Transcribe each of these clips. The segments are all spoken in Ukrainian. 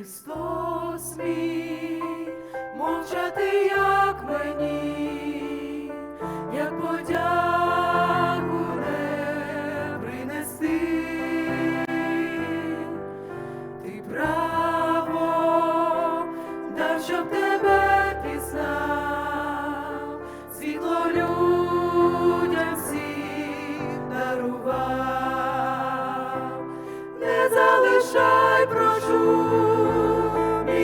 Христос мій, мовчати як мені, як подяку не принести, ти право дав, щоб тебе пізнав, світло людям всім дарував, не залишай, прошу,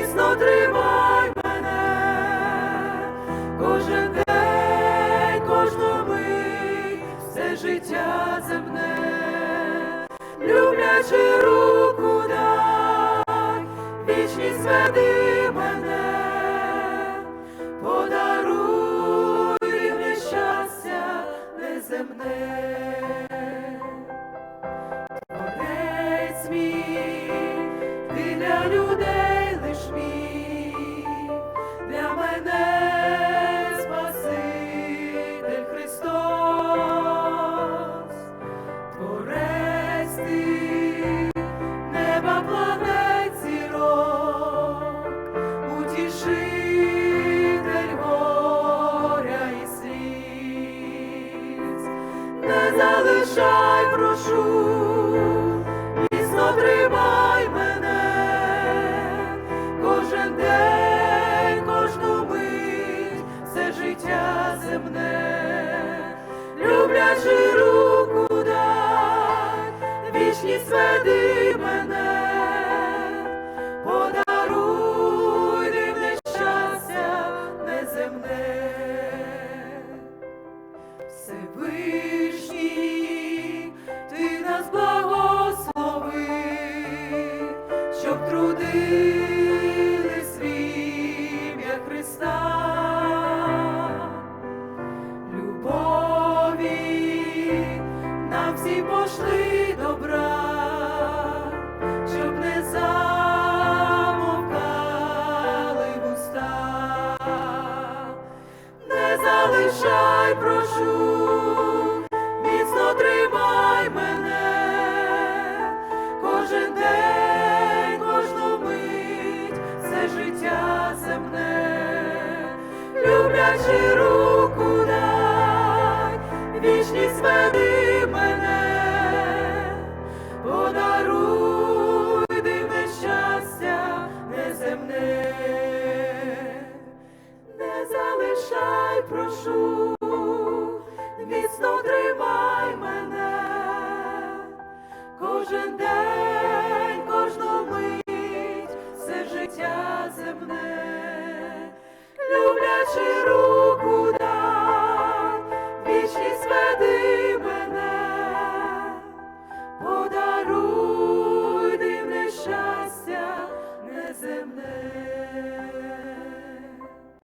міцно тримай мене, кожен день, кожну мить, все життя земне, люблячи руку дай, вічність веди мене, подаруй рівне неземне. Прошу, міцно тримай мене, кожен день, кожну мить, все життя земне, люблячи руку дай, вічність веди свім'я Христа, любові нам всі пошли добра, щоб не замовкали вуста. Не залишай, прошу, люблячи руку дай, вічність веди мене, подаруй дивне щастя неземне. Не залишай, прошу, міцно тримай мене, кожен день, люблячи руку